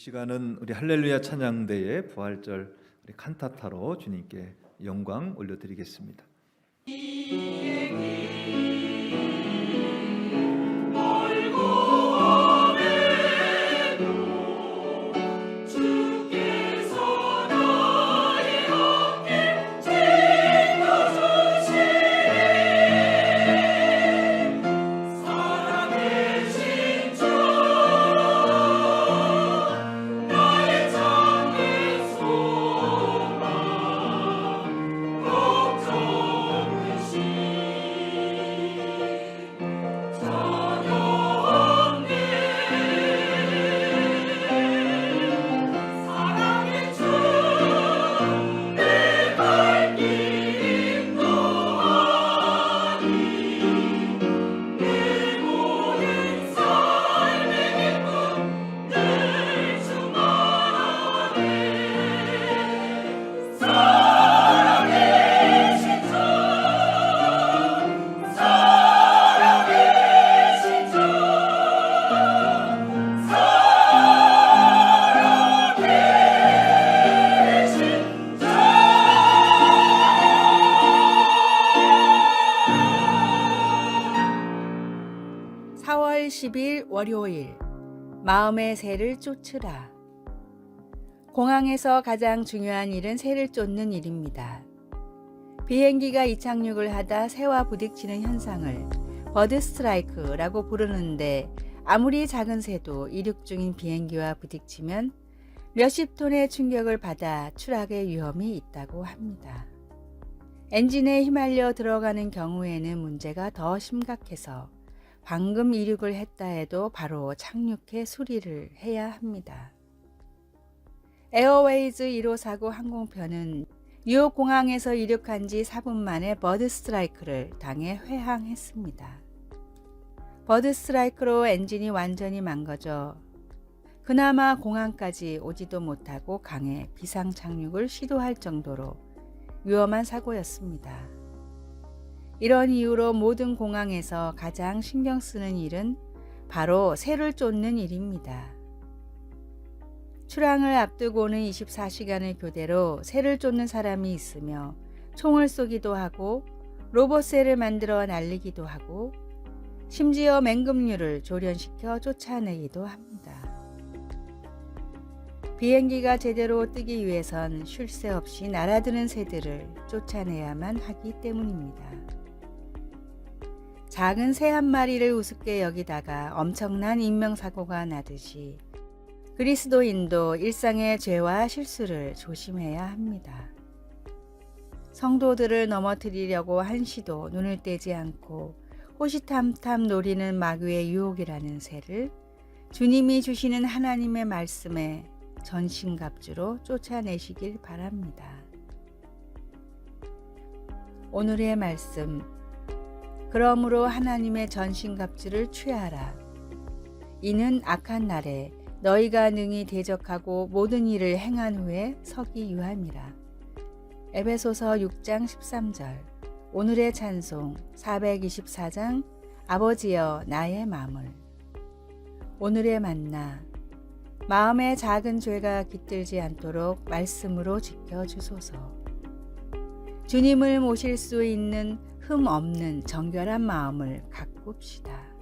시간은 우리 할렐루야 찬양대의 부활절 우리 칸타타로 주님께 영광 올려드리겠습니다. 사월 10일 월요일 마음의 새를 쫓으라. 공항에서 가장 중요한 일은 새를 쫓는 일입니다. 비행기가 이착륙을 하다 새와 부딪히는 현상을 버드 스트라이크라고 부르는데 아무리 작은 새도 이륙 중인 비행기와 부딪히면 몇십 톤의 충격을 받아 추락의 위험이 있다고 합니다. 엔진에 휘말려 들어가는 경우에는 문제가 더 심각해서 방금 이륙을 했다 해도 바로 착륙해 수리를 해야 합니다. 에어웨이즈 1549 항공편은 뉴욕 공항에서 이륙한 지 4분 만에 버드 스트라이크를 당해 회항했습니다. 버드 스트라이크로 엔진이 완전히 망가져 그나마 공항까지 오지도 못하고 강에 비상 착륙을 시도할 정도로 위험한 사고였습니다. 이런 이유로 모든 공항에서 가장 신경 쓰는 일은 바로 새를 쫓는 일입니다. 출항을 앞두고는 24시간의 교대로 새를 쫓는 사람이 있으며 총을 쏘기도 하고 로봇새를 만들어 날리기도 하고 심지어 맹금류를 조련시켜 쫓아내기도 합니다. 비행기가 제대로 뜨기 위해선 쉴 새 없이 날아드는 새들을 쫓아내야만 하기 때문입니다. 작은 새 한 마리를 우습게 여기다가 엄청난 인명사고가 나듯이 그리스도인도 일상의 죄와 실수를 조심해야 합니다. 성도들을 넘어뜨리려고 한시도 눈을 떼지 않고 호시탐탐 노리는 마귀의 유혹이라는 새를 주님이 주시는 하나님의 말씀에 전신갑주로 쫓아내시길 바랍니다. 오늘의 말씀 그러므로 하나님의 전신갑주를 취하라. 이는 악한 날에 너희가 능히 대적하고 모든 일을 행한 후에 서기 유함이라. 에베소서 6장 13절 오늘의 찬송 424장 아버지여 나의 마음을 오늘의 만나 마음의 작은 죄가 깃들지 않도록 말씀으로 지켜 주소서. 주님을 모실 수 있는 흠 없는 정결한 마음을 가꿉시다.